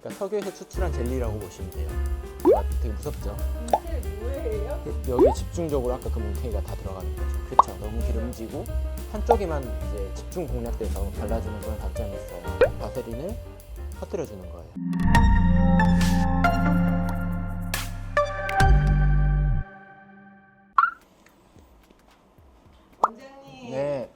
그러니까 석유에서 추출한 젤리라고 보시면 돼요. 아, 되게 무섭죠? 인체 뭐예요? 여기 집중적으로 아까 그 뭉탱이가 다 들어가는 거죠. 그렇죠. 너무 기름지고 한쪽에만 이제 집중 공략돼서 발라주는 그런 단점이 있어요. 바세린을 퍼뜨려 주는 거예요. 원장님 네.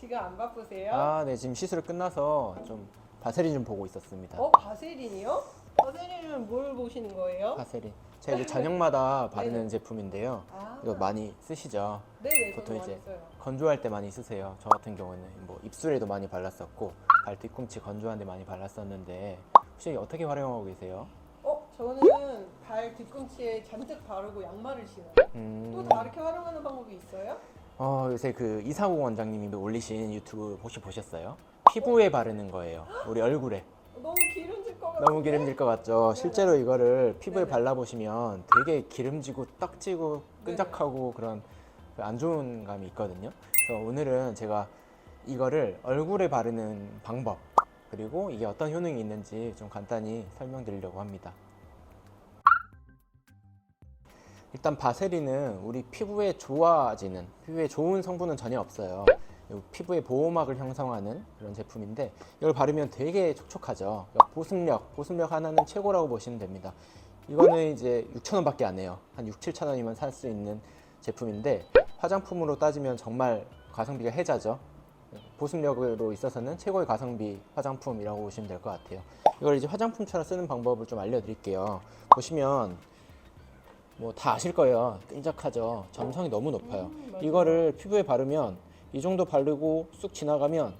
지금 안 바쁘세요? 아, 네. 지금 시술 끝나서 좀 바세린 좀 보고 있었습니다. 어 바세린이요? 바세린은 뭘 보시는 거예요? 바세린. 제가 이제 저녁마다 바르는 네네. 제품인데요. 아, 이거 많이 쓰시죠? 네네 보통 저도 이제 많이 써요. 건조할 때 많이 쓰세요. 저 같은 경우는 뭐 입술에도 많이 발랐었고 발 뒤꿈치 건조한 데 많이 발랐었는데 혹시 어떻게 활용하고 계세요? 어 저는 발 뒤꿈치에 잔뜩 바르고 양말을 신어요. 음, 또 다르게 활용하는 방법이 있어요? 어, 요새 그 이상우 원장님이 올리신 유튜브 혹시 보셨어요? 피부에 바르는 거예요. 우리 얼굴에. 너무 기름질 것 같아. 너무 기름질 것 같죠? 실제로 이거를 피부에 네네. 발라보시면 되게 기름지고 떡지고 끈적하고 그런 그안 좋은 감이 있거든요. 그래서 오늘은 제가 이거를 얼굴에 바르는 방법 그리고 이게 어떤 효능이 있는지 좀 간단히 설명드리려고 합니다. 일단 바세린은 우리 피부에 좋아지는 피부에 좋은 성분은 전혀 없어요. 이 피부의 보호막을 형성하는 그런 제품인데 이걸 바르면 되게 촉촉하죠. 그러니까 보습력, 보습력 하나는 최고라고 보시면 됩니다. 이거는 이제 6,000원밖에 안 해요. 한 6, 7,000원이면 살 수 있는 제품인데 화장품으로 따지면 정말 가성비가 혜자죠. 보습력으로 있어서는 최고의 가성비 화장품이라고 보시면 될 것 같아요. 이걸 이제 화장품처럼 쓰는 방법을 좀 알려드릴게요. 보시면 뭐 다 아실 거예요. 끈적하죠. 점성이 너무 높아요. 음. 이거를 피부에 바르면 이 정도 바르고 쑥 지나가면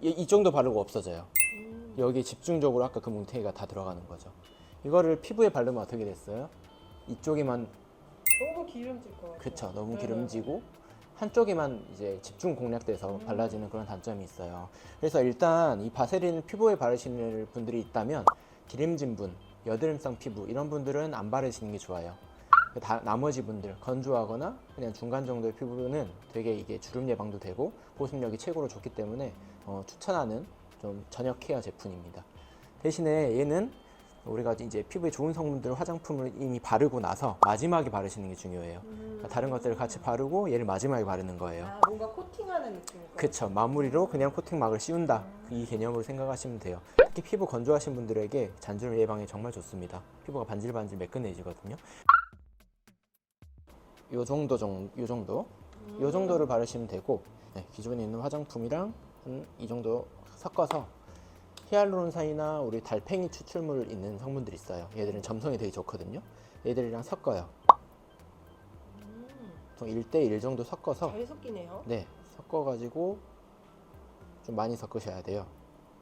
이, 이 정도 바르고 없어져요. 음, 여기 집중적으로 아까 그 뭉탱이가 다 들어가는 거죠. 이거를 피부에 바르면 어떻게 됐어요? 이쪽에만 너무 기름질 것 같아요. 그쵸 너무 네. 기름지고 한쪽에만 이제 집중 공략돼서 발라지는 그런 단점이 있어요. 그래서 일단 이 바세린 피부에 바르시는 분들이 있다면 기름진 분, 여드름성 피부 이런 분들은 안 바르시는 게 좋아요. 다, 나머지 분들 건조하거나 그냥 중간 정도의 피부는 되게 이게 주름 예방도 되고 보습력이 최고로 좋기 때문에 어, 추천하는 좀 저녁 케어 제품입니다. 대신에 얘는 우리가 이제 피부에 좋은 성분들 화장품을 이미 바르고 나서 마지막에 바르시는 게 중요해요. 음, 그러니까 다른 것들을 같이 바르고 얘를 마지막에 바르는 거예요. 아 뭔가 코팅하는 느낌인 거. 그쵸 마무리로 그냥 코팅막을 씌운다 이 개념으로 생각하시면 돼요 특히 피부 건조하신 분들에게 잔주름 예방에 정말 좋습니다 피부가 반질반질 매끈해지거든요 요 정도 정도 요 정도 요 정도를 바르시면 되고 네, 기존에 있는 화장품이랑 한 이 정도 섞어서 히알루론산이나 우리 달팽이 추출물 있는 성분들이 있어요 얘들은 점성이 되게 좋거든요 얘들이랑 섞어요 음, 보통 1대1 정도 섞어서 잘 섞이네요. 네, 섞어가지고 좀 많이 섞으셔야 돼요.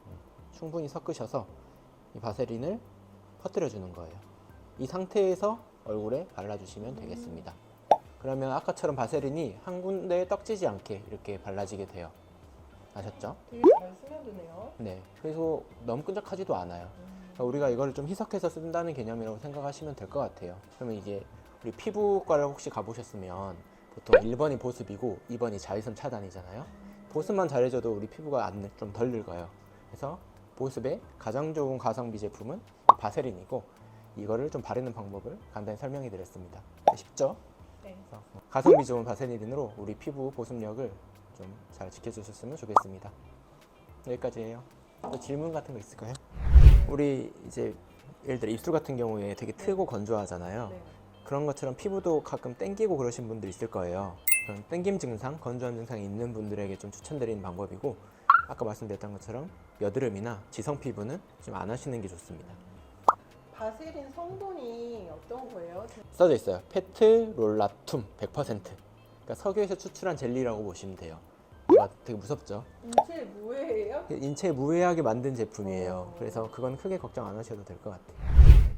음, 충분히 섞으셔서 이 바세린을 퍼뜨려 주는 거예요. 이 상태에서 얼굴에 발라주시면 되겠습니다. 그러면 아까처럼 바세린이 한 군데에 떡지지 않게 이렇게 발라지게 돼요. 아셨죠? 되게 잘 스며드네요. 네, 그래서 너무 끈적하지도 않아요. 그러니까 우리가 이거를 좀 희석해서 쓴다는 개념이라고 생각하시면 될 것 같아요. 그러면 이게 우리 피부과를 혹시 가보셨으면 보통 1번이 보습이고 2번이 자외선 차단이잖아요. 보습만 잘해줘도 우리 피부가 좀 덜 늙어요. 그래서 보습에 가장 좋은 가성비 제품은 이 바세린이고 이거를 좀 바르는 방법을 간단히 설명해 드렸습니다. 쉽죠? 네. 그래서 가성비 좋은 바세린으로 우리 피부 보습력을 좀 잘 지켜주셨으면 좋겠습니다. 여기까지예요. 또 질문 같은 거 있을까요? 우리 이제 예를 들어 입술 같은 경우에 되게 트고 건조하잖아요. 네. 그런 것처럼 피부도 가끔 땡기고 그러신 분들 있을 거예요. 그런 땡김 증상, 건조한 증상이 있는 분들에게 좀 추천드리는 방법이고 아까 말씀드렸던 것처럼 여드름이나 지성 피부는 좀 안 하시는 게 좋습니다. 바세린 성분이 어떤 거예요? 써져 있어요. 페트롤라툼 100%. 그러니까 석유에서 추출한 젤리라고 보시면 돼요. 아, 되게 무섭죠? 인체 뭐예요? 인체에 무해하게 만든 제품이에요. 어. 그래서 그건 크게 걱정 안 하셔도 될 것 같아요.